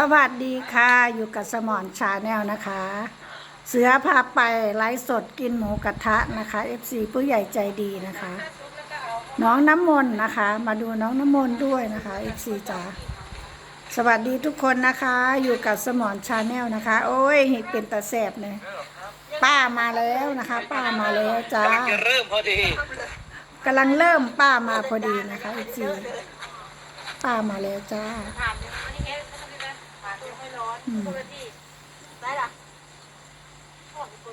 สวัสดีค่ะอยู่กับสมอนชาแนลนะคะ เสือพาไปไลฟ์สดกินหมูกระทะนะคะ FC ผู้ใหญ่ใจดีนะคะ น้องน้ำมนต์นะคะ มาดูน้องน้ำมนต์ด้วยนะคะ FC จ๋าสวัสดีทุกคนนะคะ อยู่กับสมอนชาแนลนะคะ โอ้ยเป็นตาแสบเลยป้ามาแล้วนะคะ ป้ามาแล้วจ้ากำลังจะเริ่มพอดีกำลังเริ่มป้ามาพอดีนะคะ FC ป้ามาแล้วจ้า ปกติได้ละ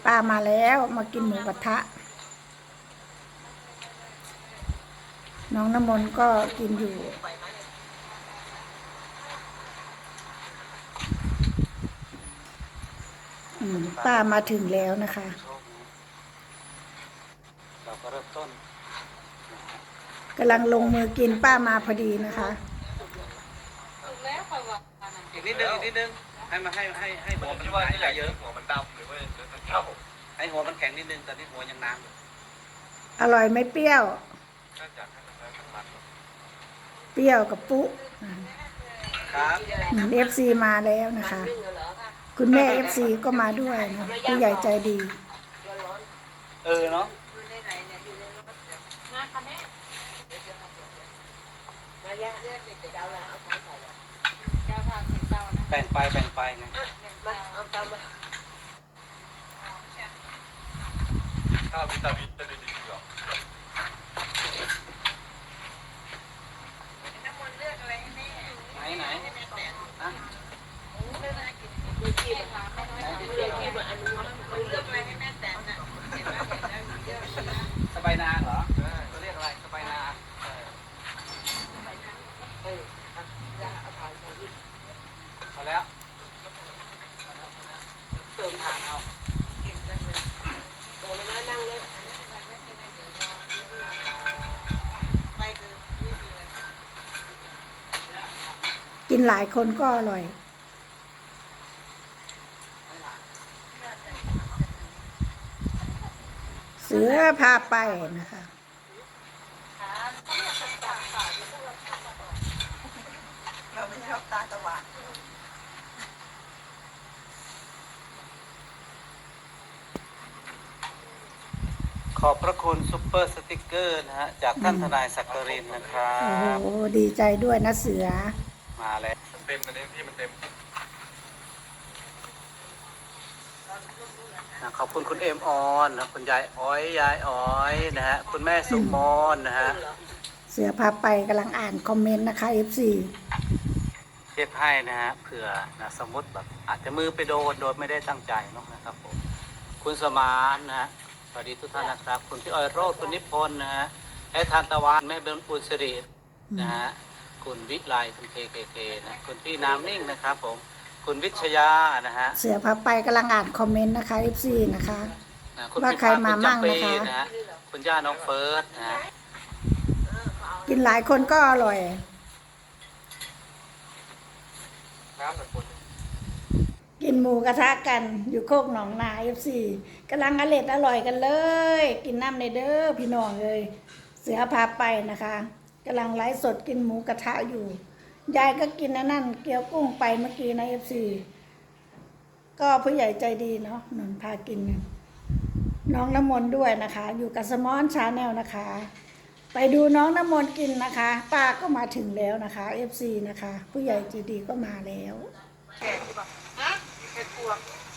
ป้ามาแล้วมากินหมูกระทะ น้องน้ำมนต์ก็กินอยู่อืมป้ามาถึงแล้วนะคะ เราก็เริ่มต้นกำลังลงมือกินป้ามาพอดีนะคะถูกแล้วค่ะว่าอีกนิดนึงอีกนิดนึง ให้มาให้ให้ให้หัวมัมันนว่าหายที่ใจใหญ่เยเยอะอะหัวมันดำหรือว่าจะเท่าให้หัวมันแข็งนิดนึงตอนนี้หัวยังน้ำอยู่อร่อยไหม่เปรี้ยว น่าจะให้มันได้ทั้งมันเปรี้ยวกับปุ๊ครับเอฟซีมาแล้วนะคะ คุณแม่เอฟซีก็มาด้วยนะผู้ใหญ่ใจดี เออเนาะมาค่ะแม่มาแยกเลือดเด็กเจ้าแล้วเอาไปใส่เจ้าทางเจ้านะ แบ่งไปแบ่งไปไงมาเอาเจ้ามาข้าววิตามินจะได้ดีหรอน้ำมันเลือดอะไรให้แม่ไหนไหนอะดูที่มันไม่น้อยเลือดที่มันอันนี้มันเลือดอะไรให้แม่แต่น่ะสบายนาเหรอเขาเรียกอะไรสบายนาพอแล้วเติมทางเอา กินหลายคนก็อร่อย เสือพาไปนะคะ เราไม่ชอบตาสว่างขอบพระคุณซุปเปอร์สติกเกอร์นะฮะ จากท่านทนายสักกรินนะครัโอ้บโห ดีใจด้วยนะเสือ มาแล้วมันเต็มมันเต็มที่มันเต็มนะขอบคุณคุณเอ็มออนนะคุณยายอ้อยยายอ้อยนะฮะคุณแม่สุมอนนะฮะเสือพาไปกำลังอ่านคอมเมนต์นะคะ FC เทียบให้นะฮะเผื่อนะสมมติแบบอาจจะมือไปโดนโดยไม่ได้ตั้งใจเนอะนะครับผมคุณสมานนะฮะสวัสดีทุกท่านนะครับ คุณพี่ออยโรดคุณนิพนธ์นะฮะไอ้ทานตะวันแม่เบนปุณสิรินะฮะ คุณวิไลคุณเคเคเคนะคุณพี่น้ำนิ่งนะครับผมคุณวิชยานะฮะเสือพาไปกำลังอ่านคอมเมนต์นะคะ FC นะคะ นะคุณว่าพี่ใครมามั่งณจำปีนะคะนะฮะคุณย่าน้องเฟิร์สนะฮะกินหลายคนก็อร่อยน้ำแต่คนกินหมูกระทะกันอยู่โคกหนองนาเอฟซีกำลังอร่อยอร่อยกันเลย กินน้ำในเด้อพี่น้องเลยเสือพาไปนะคะ กำลังไลฟ์สดกินหมูกระทะอยู่ ยายก็กินนั่นนั่นเกี๊ยวกุ้งไปเมื่อกี้นะเอฟซีก็ผู้ใหญ่ใจดีเนาะนนพากิน น้องน้ำมนต์ด้วยนะคะ อยู่กับสมอนชาแนลนะคะ ไปดูน้องน้ำมนต์กินนะคะป้าก็มาถึงแล้วนะคะเอฟซีนะคะ ผู้ใหญ่ใจดีก็มาแล้วแกะดีกว่าฮะแกะตัว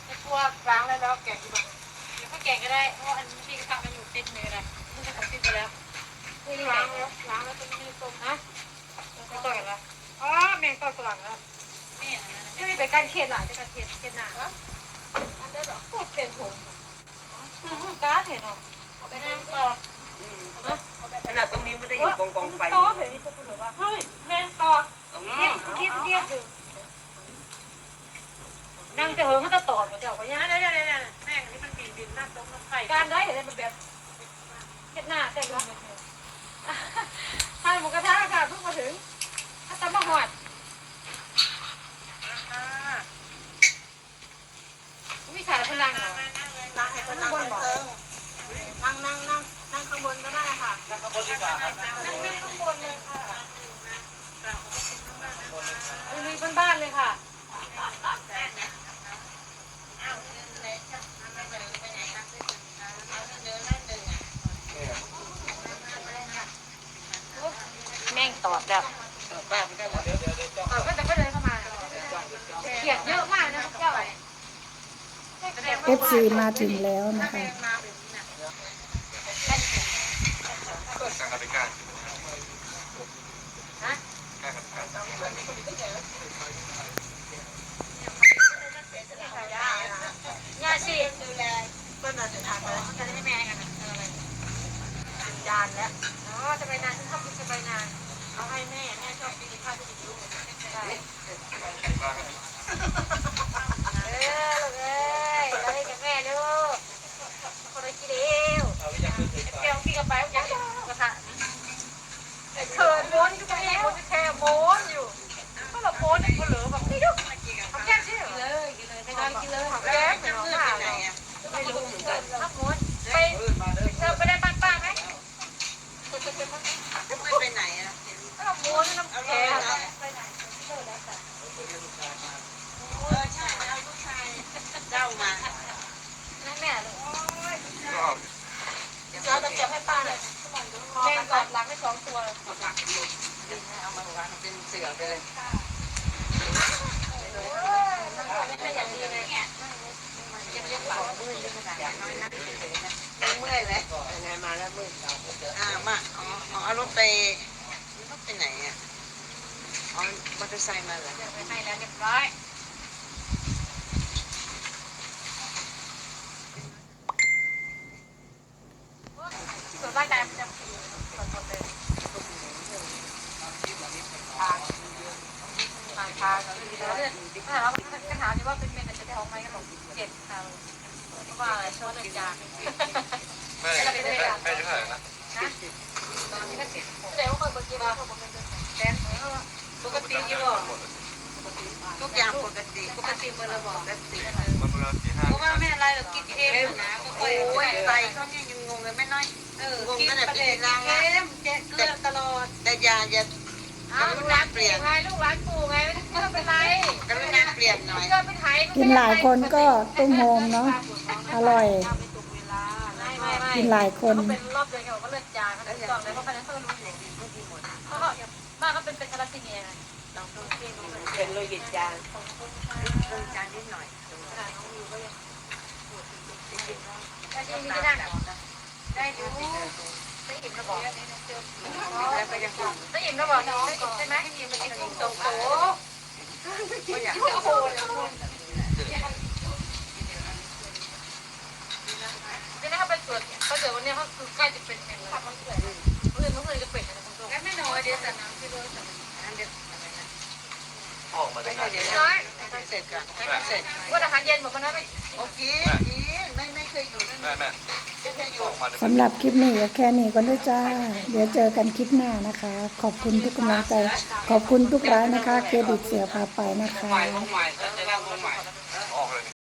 แกะตัวล้างแล้วแล้วแกะดีกว่าเดี๋ยวก็แกะก็ได้เพราะอันนี้ที่ทำมันอยู่ติดมือนะนี่จะของติดไปแล้ว นี่ล้างแล้วล้างแล้วตรงนี้ตรงนะไม่ต่อยแล้วอ๋อแมงต่อยกลังแล้วนี่ไม่มีไปการเขียนหลังจะการเขียนเขียนหนาแล้วอันนี้หรอพูดเป็นผมการ์ดเห็นหรอไปนั่งต่อขนาดตรงนี้ไม่ได้อยู่กองกองไฟต่อเห็นนี่พวกคุณหรือว่าเฮ้ยแมงต่อเรียกเรียกเรียกอยู่นั่งจะเหิงเขาจะตอดมาเจ้าก็ยังได้ได้ได้แม่งนี่มันบินบินหน้าตรงน้ำไข่การได้เห็นมันแบบเห็ดหน้าแต่งละทาน หมูกระทะค่ะเพิ่งมาถึงถ้าตำมะหอดวิชาพลังเหรอนั่งให้คนนั่งบนบอกนั่งนั่งนั่งนั่งข้างบนก็ได้ค่ะนั่งข้างบนดีกว่าครับนั่งข้างบนเลยค่ะมีบ้านๆเลยค่ะ แบบเออก็จะก็เดินเข้ามาเขียดเยอะมากนะพวกเจ้าเอฟซีมาถึงแล้วนะคะการกันไปการฮะการกันไปการย่าสิดูแลเพื่อนมาจะทำอะไรจะให้แม่กันอะไรจานแล้วอ๋อจะไปนานฉันชอบกินจะไปนาน เอาให้แม่แม่ชอบกินข้าวที่ดีใช่บ้างเออลูกเอ้ยเราให้กับแม่ลูกคนละกินเดียวเกี่ยวพี่กับไปยังกระทะเขินม้วนก็ไปม้วนแค่ม้วนอยู่ก็เราม้วนเนี่ยเขาเหลือแบบนี่ดูเขาแก้ใช่เหรอเลยกินเลยไม่ได้กินเลยเขาแก้เหมือนน้องผ่าเลยไม่รู้เหมือนกันถ้าม้วนไปเธอไปได้บ้านป้าไหม ไม่ไปไหนอะ ถ้าม้วนน้ำแข็ง เออใช่แล้วลูกชายเจ้ามา นั่นแม่เลย ก็ เราจะเก็บให้ป้าเลยแม่ก สอดหลังให้สองตัวเอามาวางเป็นเสือไปเลยไม่ใช่อย่างดีเลยอย่างน้อยนั่งเฉยๆนะไม่เมื่อยเลยยังไงมาแล้วมืดอ่ามาอ๋ออ๋อเอารถไปรถไปไหนอะอ๋อมอเตอร์ไซค์มาเหรอไปให้แล้วเรียบร้อยส่วนบ้านการจะส่วนตัวเดิม ทางทางทางแล้วเนี่ยถ้าเราก็ถามอยู่ว่าเป็นเมนจะท้องไหมก็บอกเจ็ดค่ะเพราะว่าช่วงเดือนยาแม่แม่แม่เท่าไหร่นะเดี๋ยวคนบางทีเราแดนปกติอยู่บ่ทุกอย่างปกติปกติเมื่อเราบอกปกติเพราะว่าแม่อะไรเรากินเองนะก็ค่อยโอ้ยไตเขาเนี่ยยังงงเลยแม่น้อยงงกินตั้งแต่ปีนที่แล้วเละมเจ๊เกลือตลอดแต่ยาอย่า อ้าวลูกร้านเปลี่ยนไงลูกร้านปูไงไม่ต้องเป็นไรกรุณาเปลี่ยนหน่อยเกินไปไทยกินหลายคนก็ตุ้มโฮมเนาะอร่อยไม่ไม่ไม่กินหลายคนเขาเป็นรอบเดือนเขาก็เลือดจางเขาต้องเลยเพราะฉะนั้นเขารู้อยู่เขาก็บ้านเขาเป็นเป็นคาราซิเนียไงเป็นโลหิตจานลงจานนิดหน่อยแต่ที่นี่ได้ได้ดู ได้อิ่มแล้วบอกแล้วก็ยังคงได้อิ่มแล้วบอกน้องใช่ไหมอิ่มเป็นกุ้งโตโตก็อยากโอ้โหนี่นะเขาเป็นตรวจเขาเดี๋ยววันนี้เขาคือใกล้จะเป็นแข่งแล้วเพื่อนเพื่อนจะเป็นนะคุณผู้ชมไม่น้อยเดี๋ยวแต่น้ำที่รู้อันเดียวออกมาได้ใช่เดี๋ยวน้อยให้เสร็จก่อนให้เสร็จว่าอาหารเย็นบอกมันนะไม่โอเคไม่ไม่เคยอยู่นั่นแม่ สำหรับคลิปนี้ก็แค่นี้ก่อนด้วยจ้า เดี๋ยวเจอกันคลิปหน้านะคะ ขอบคุณทุกกำลังใจ ขอบคุณทุกร้านนะคะ เครดิตเสียพาไปนะคะ